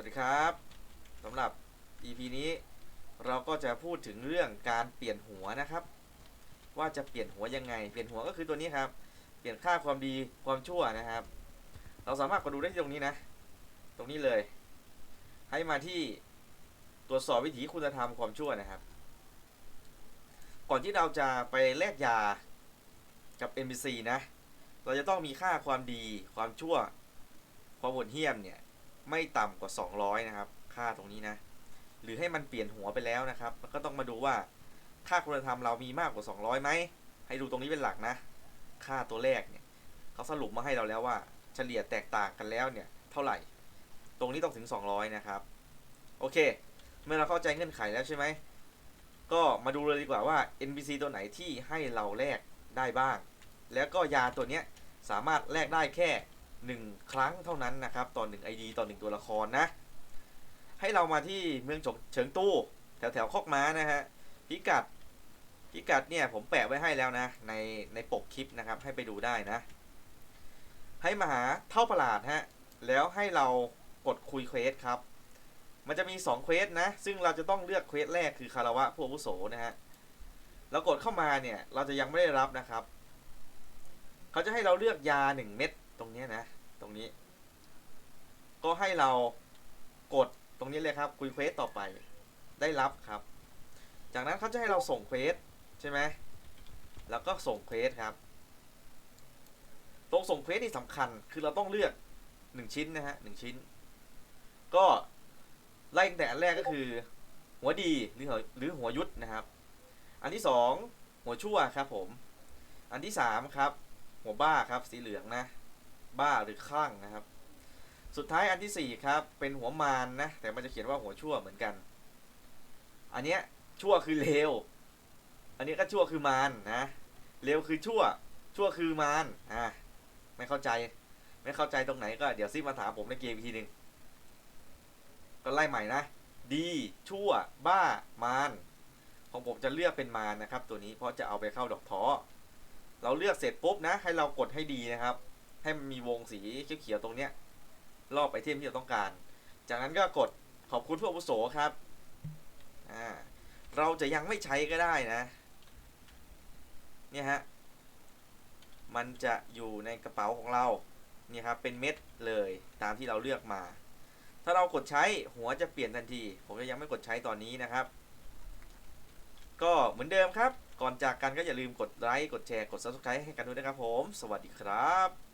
วัสดีครับสำหรับ EP นี้เราก็จะพูดถึงเรื่องการเปลี่ยนหัวนะครับ ว่าจะเปลี่ยนหัวยังไง เปลี่ยนหัวก็คือตัวนี้ครับ เปลี่ยนค่าความดีความชั่วนะครับ เราสามารถกดดูได้ที่ตรงนี้นะ ตรงนี้เลย ให้มาที่ตรวจสอบวิถีคุณธรรมความชั่วนะครับ ก่อนที่เราจะไปแลกยากับ NPC นะ เราจะต้องมีค่าความดีความชั่ว ความโหดเหี้ยมเนี่ย ไม่ต่ำกว่า 200 นะครับ ค่าตรงนี้นะ หรือให้มันเปลี่ยนหัวไปแล้วนะครับแล้วก็ต้องมาดูว่าค่าคุณธรรมเรามีมากกว่า 200ไหมให้ดูตรงนี้เป็นหลักนะ ค่าตัวแรกเนี่ยเขาสรุปมาให้เราแล้วว่า เฉลี่ยแตกต่างกันแล้วเนี่ยเท่าไหร่ ตรงนี้ต้องถึง 200 นะครับโอเค เมื่อเราเข้าใจเงื่อนไขแล้วใช่ไหมก็มาดูเลยดีกว่าว่า NPC ตัวไหนที่ให้เราแลกได้บ้าง แล้วก็ยาตัวเนี้ยสามารถแลกได้แค่ 1 ครั้งเท่านั้นนะครับ ต่อ1 ID ต่อ 1 ตัวละครนะ ให้เรามาที่เมืองฉงเฉิงตู้ แถวแถวคอกม้านะฮะ พิกัด พิกัดเนี่ยผมแปะไว้ให้แล้วนะ ในในปกคลิปนะครับ ให้ไปดูได้นะ ให้มาหาเท่าประหลาดฮะ แล้วให้เรากดคุยเควสครับ มันจะมี2เควสนะ ซึ่งเราจะต้องเลือกเควสแรกคือคาราวะผู้อาวุโสนะฮะเรากดเข้ามาเนี่ย เราจะยังไม่ได้รับนะครับ เขาจะให้เราเลือกยา 1 เม็ด ตรงนี้นะ ตรงนี้ ก็ให้เรากดตรงนี้เลยครับคุยเควสต่อไป ได้รับครับ จากนั้นเขาจะให้เราส่งเควสใช่ไหมแล้วก็ส่งเควสครับ ตรงส่งเควสนี่สำคัญ คือเราต้องเลือก1ชิ้นนะฮะหนึ่งชิ้น ก็ไล่ตั้งแต่อันแรกก็คือ หัวดีหรือหัวหรือหัวยุทธนะครับ อันที่สองหัวชั่วครับผม อันที่สามครับ หัวบ้าครับสีเหลืองนะ บ้าหรือคลั่งนะครับ สุดท้ายอันที่สี่ครับ เป็นหัวมารนนะ แต่มันจะเขียนว่าหัวชั่วเหมือนกัน อันเนี้ยชั่วคือเลว อันนี้ก็ชั่วคือมารนะเลวคือชั่ว ชั่วคือมารอ่าไม่เข้าใจ ไม่เข้าใจตรงไหนก็เดี๋ยวซิมาถามผมในเกมอีกทีหนึ่งก็ไล่ใหม่นะ ดี ชั่ว บ้า มารของผมจะเลือกเป็นมารนะครับ ตัวนี้เพราะจะเอาไปเข้าดอกท้อเราเลือกเสร็จปุ๊บนะ ให้เรากดให้ดีนะครับ ให้มันมีวงสีเขียวๆตรงเนี้ยรอบไอเทมที่เราต้องการ จากนั้นก็กดขอบคุณผู้อาวุโสครับอ่าเราจะยังไม่ใช้ก็ได้นะ เนี่ยฮะ มันจะอยู่ในกระเป๋าของเรา เนี่ยครับ เป็นเม็ดเลยตามที่เราเลือกมา ถ้าเรากดใช้หัวจะเปลี่ยนทันที ผมจะยังไม่กดใช้ตอนนี้นะครับ ก็เหมือนเดิมครับ ก่อนจากกันก็อย่าลืมกดไลค์ กดแชร์ กด subscribe ให้กันด้วยนะครับผม สวัสดีครับ